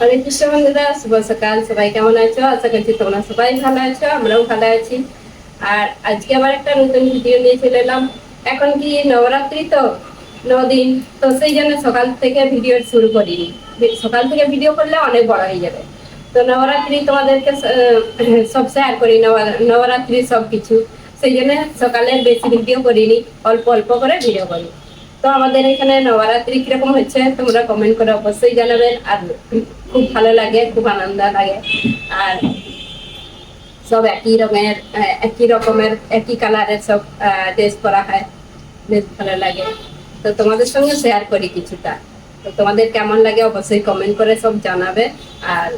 হরে কৃষ্ণ বন্ধুরা শুভ সকাল, সবাই কেমন আছো? আশা করছি তোমরা সবাই ভালো আছো, আমরাও ভালো আছি। আর আজকে আবার একটা নতুন ভিডিও নিয়ে চলে এলাম। এখন কি নবরাত্রি তো? দিন তো সেই জন্য সকাল থেকে ভিডিও শুরু করিনি। সকাল থেকে ভিডিও করলে অনেক বড় হয়ে যাবে। তো নবরাত্রি তোমাদেরকে সব শেয়ার করি, নব- নবরাত্রি সব কিছু সেই জন্য সকালে বেশি ভিডিও করিনি, অল্প অল্প করে ভিডিও করি। তো আমাদের এখানে নবরাত্রি কীরকম হচ্ছে তোমরা কমেন্ট করে অবশ্যই জানাবেন আর খুব ভালো লাগে খুব আনন্দ লাগে। আর সব একই আহ, একই রকমের একই কালারের সব ড্রেস করা হয়। বেশ ভালো লাগে। তো তোমাদের সঙ্গে শেয়ার করি কিছুটা। তো তোমাদের কেমন লাগে অবশ্যই কমেন্ট করে সব জানাবে। আর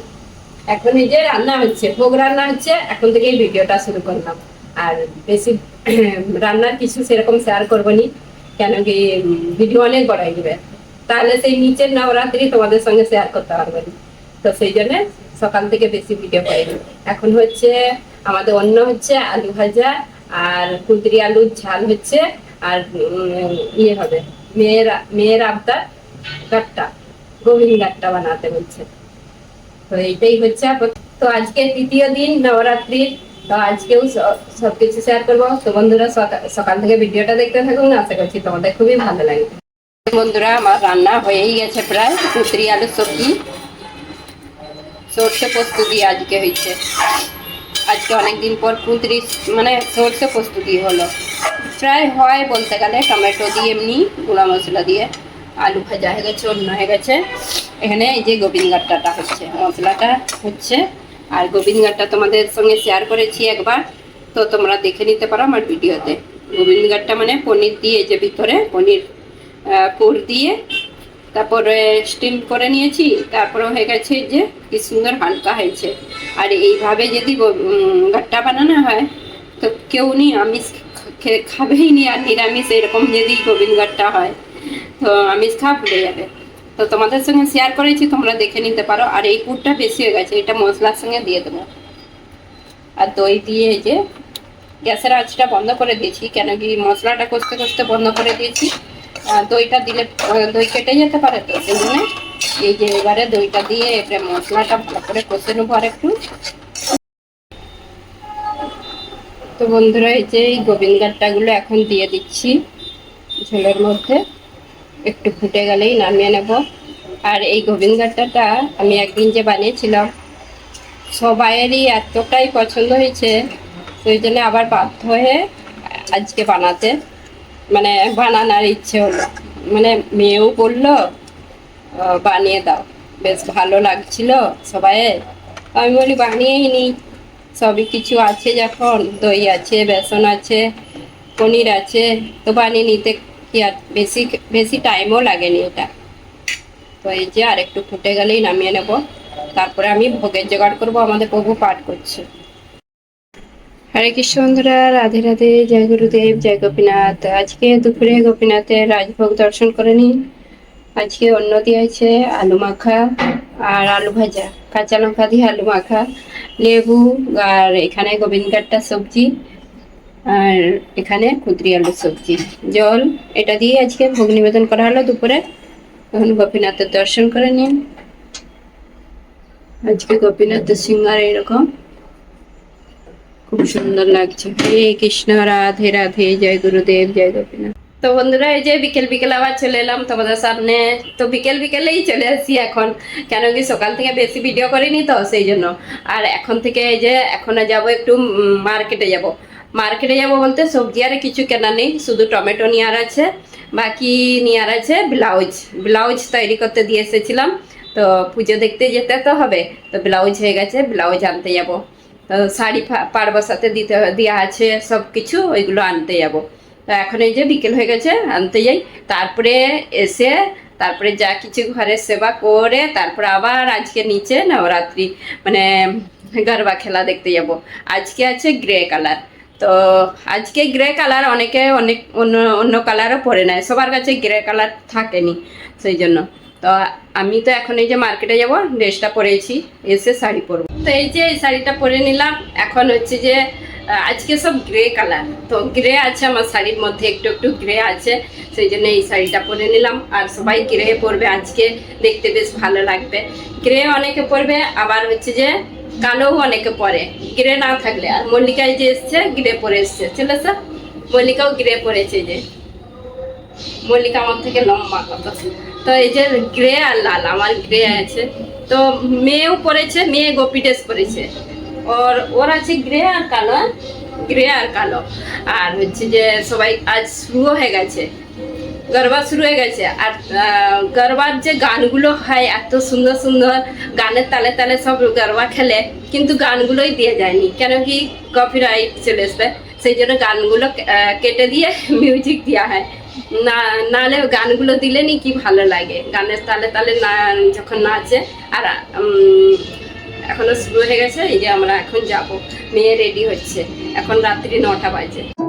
এখন এই যে রান্না হচ্ছে ভোগ রান্না হচ্ছে এখন থেকেই ভিডিওটা শুরু করলাম। আর বেশি রান্নার কিছু সেরকম শেয়ার করব নি। কেন কি ভিডিও অনেক বড় হয়ে যাবে তাহলে সেই নিচের নবরাত্রি তোমাদের সঙ্গে শেয়ার করতে পারব না তো সেই জন্য সকাল থেকে বেশি ভিডিও করিনি এখন হচ্ছে, আমাদের অন্য হচ্ছে, আলু ভাজা, আর কুদরি আলুর ঝাল হচ্ছে, আর ইয়ে হবে, মেয়ের মেয়ের আবদার, গাট্টা গোবিন্দ গাট্টা বানাতে বলছে তো এইটাই হচ্ছে। তো আজকে তৃতীয় দিন নবরাত্রির। তো আজকেও স- সবকিছু শেয়ার করব। তো বন্ধুরা সকাল থেকে ভিডিওটা দেখতে থাকুন। আশা করছি তোমাদের খুবই ভালো লাগবে। বন্ধুরা, আমার রান্না হয়েই গেছে প্রায়। কুতরি আলু সবজি। সর্ষে দিয়ে আজকে হয়েছে। আজকে অনেকদিন পর কুতরি মানে সর্ষে দিয়ে হলো। প্রায় হয় বলতে গেলে টমেটো দিয়ে এমনি, গুঁড়া মশলা দিয়ে। আলু ভাজা হয়ে গেছে, অন্য হয়ে গেছে। এখানে এই যে গোবিন্দ গাট্টাটা হচ্ছে। মশলাটা হচ্ছে আর গোবিন্দ গাট্টা তোমাদের সঙ্গে শেয়ার করেছি একবার, তো তোমরা দেখে নিতে পারো আমার ভিডিওতে। গোবিন্দ গাট্টা মানে পনির দিয়ে যে ভিতরে পনির পুর দিয়ে, তারপরে স্টিম করে নিয়েছি, তারপরে হয়ে গেছে যে কি সুন্দর হালকা হয়েছে। আর এইভাবে যদি গাট্টা বানানো হয়, তো কেউ নি আমিষ খে- খাবেই নি, আর নিরামিষ এরকম যদি গোবিন্দ হয়, তো আমিষ খাওয়া ভুলে যাবে তো তোমাদের সঙ্গে শেয়ার করেছি, তোমরা দেখে নিতে পারো। আর এই পুরটা বেশি হয়ে গেছে, এটা মশলার সঙ্গে দিয়ে দেবো। আর দই দিয়ে যে গ্যাসের আঁচটা বন্ধ করে দিয়েছি, কেন কি মশলাটা কষতে কষতে বন্ধ করে দিয়েছি। দইটা দিলে দই কেটে যেতে পারে তো, সেই জন্য এই যে এবারে দইটা দিয়ে এবারে মশলাটা ভালো করে কষে নেব আর একটু। তো বন্ধুরা, এই যে এই গোবিন্দ গাট্টাগুলো এখন দিয়ে দিচ্ছি ঝোলের মধ্যে। একটু ফুটে গেলেই নামিয়ে নেব। আর এই গোবিন্দ গাট্টাটা আমি একদিন যে বানিয়েছিলাম, সবাইয়েরই এতটাই পছন্দ হয়েছে ওই জন্য আবার বাধ্য হয়ে আজকে বানাতে। মানে বানানোর ইচ্ছে হলো। মানে মেয়েও বলল বানিয়ে দাও। বেশ ভালো লাগছিল সবাই আমি বলি, বানিয়েই নিই। সবই কিছু আছে যখন, দই আছে, বেসন আছে, পনির আছে, তো বানিয়ে নিতে আর বেশি বেশি টাইমও লাগেনি এটা। তো এই যে আর একটু ফুটে গেলেই নামিয়ে নেব। তারপরে আমি ভোগের জোগাড় করব, আমাদের প্রভু পাঠ করছে। হরে কৃষ্ণ রাধে রাধে, জয় গুরুদেব, জয় গোপীনাথ। আজকে দুপুরে গোপীনাথের রাজভোগ দর্শন করে নিন। আজকে অন্য দিয়েছে আলু মাখা আর আলু ভাজা, কাঁচা লঙ্কা দিয়ে আলু মাখা, লেবু, আর এখানে গোবিন্দগাট্টা সবজি। আর এখানে কুদরি আলুর সবজি। জল, এটা দিয়ে আজকে ভোগ নিবেদন করা হলো দুপুরে। এখন গোপীনাথের দর্শন করে নিন। আজকে গোপীনাথের সিঙ্গার এরকম। খুব সুন্দর লাগছে। হে কৃষ্ণ, রাধে রাধে, জয় গুরুদেব, জয় গোপীনাথ। তো বন্ধুরা, এই যে বিকেল বিকেল আবার চলে এলাম তোমাদের সামনে। তো বিকেল বিকেলেই চলে আসি এখন। কেন কি সকাল থেকে বেশি ভিডিও করিনি তো, সেই জন্য। আর এখন থেকে এই যে, এখন যাব একটু মার্কেটে যাব। মার্কেটে যাব বলতে সবজি আর কিছু কেনা নেই, শুধু টমেটো নেওয়ার আছে, বাকি নেওয়ার আছে ব্লাউজ। ব্লাউজ তৈরি করতে দিয়ে এসেছিলাম, তো পুজো দেখতে যেতে তো হবে, তো ব্লাউজ হয়ে গেছে, ব্লাউজ আনতে যাব। তো শাড়ি ফা- পাড় বসাতে দিতে দেওয়া আছে সব কিছু ওইগুলো আনতে যাব। তো এখন এই যে বিকেল হয়ে গেছে, আনতে যাই। তারপরে এসে, তারপরে যা কিছু ঘরের সেবা করে, তারপরে আবার আজকে নিচে নবরাত্রি মানে গরবা খেলা দেখতে যাব। আজকে আছে গ্রে কালার। তো আজকে গ্রে কালার অনেকে অনেক অন্য অন্য কালারও পরে নেয়। সবার কাছে গ্রে কালার থাকেনি সেই জন্য তো আমি তো এখন এই যে মার্কেটে যাব ড্রেসটা পরেছি, এসে শাড়ি পরবো। তো এই যে এই শাড়িটা পরে নিলাম, এখন হচ্ছে যে আজকে সব গ্রে কালার তো গ্রে আছে, আমার শাড়ির মধ্যে একটু একটু গ্রে আছে, সেই জন্য এই শাড়িটা পরে নিলাম। আর সবাই গ্রে পরবে আজকে, দেখতে বেশ ভালো লাগবে। গ্রে অনেকে পরবে, আবার হচ্ছে যে কালোও অনেকে পরে। গ্রে না থাকলে। আর মল্লিকায় যে এসছে গ্রে পরে এসছে। চলে স্যার মল্লিকাও গ্রে পরেছে যে। মল্লিকা আমার থেকে লম্বা কত? তো এই যে গ্রে আর লাল, আমার গ্রে আছে। তো মেয়েও পরেছে, মেয়ে গোপি ড্রেস পরেছে। ওর ওর আছে গ্রে আর কালো গ্রে আর কালো। আর হচ্ছে যে সবাই আজ শুরু হয়ে গেছে। গরবা শুরু হয়ে গেছে। আর গরবার যে গানগুলো হয়, এত সুন্দর সুন্দর গানের তালে তালে সব গরবা খেলে, কিন্তু গানগুলোই দিয়ে যায়নি। কেন কি কপিরাইট চলে আসবে সেই জন্য গানগুলো কেটে দিয়ে মিউজিক দেওয়া হয়। না নাহলে গানগুলো দিলে নি কি ভালো লাগে। গানের তালে তালে না, যখন নাচে, আর এখনও শুরু হয়ে গেছে, এই যে আমরা এখন যাব। মেয়ে রেডি হচ্ছে। এখন রাত্রি নটা বাজে।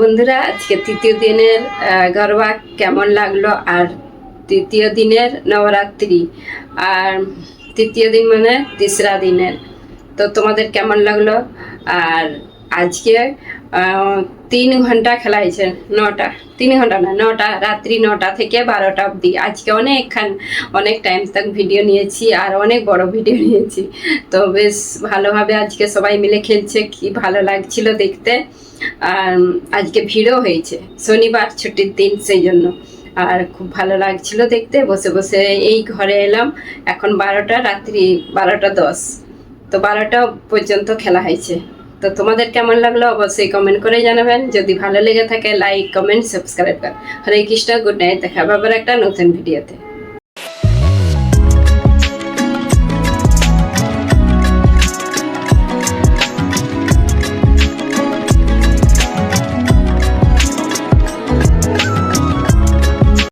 বন্ধুরা, আজকে তৃতীয় দিনের গরবা কেমন লাগল? আর তৃতীয় দিনের নবরাত্রি, আর তৃতীয় দিন মানে তিসরা দিনের। তো তোমাদের কেমন লাগল? আর আজকে তিন ঘণ্টা খেলা হয়েছে, নটা, তিন ঘণ্টা না, নটা, রাত্রি নটা থেকে বারোটা অবধি। আজকে অনেকখান, অনেক টাইম তাক ভিডিও নিয়েছি, আর অনেক বড় ভিডিও নিয়েছি। তো বেশ ভালোভাবে আজকে সবাই মিলে খেলছে, কি ভালো লাগছিল দেখতে। আর আজকে ভিড়ও হয়েছে। শনিবার ছুটির দিন সেই জন্য। আর খুব ভালো লাগছিল দেখতে। বসে বসে এই ঘরে এলাম। এখন বারোটা, রাত্রি বারোটা দশ। তো বারোটা পর্যন্ত খেলা হয়েছে। তো তোমাদের কেমন লাগল অবশ্যই কমেন্ট করে জানাবেন। যদি ভালো লেগে থাকে লাইক কমেন্ট সাবস্ক্রাইব কর। হরে কৃষ্ণ গুড নাইট দেখা আবার একটা নতুন ভিডিওতে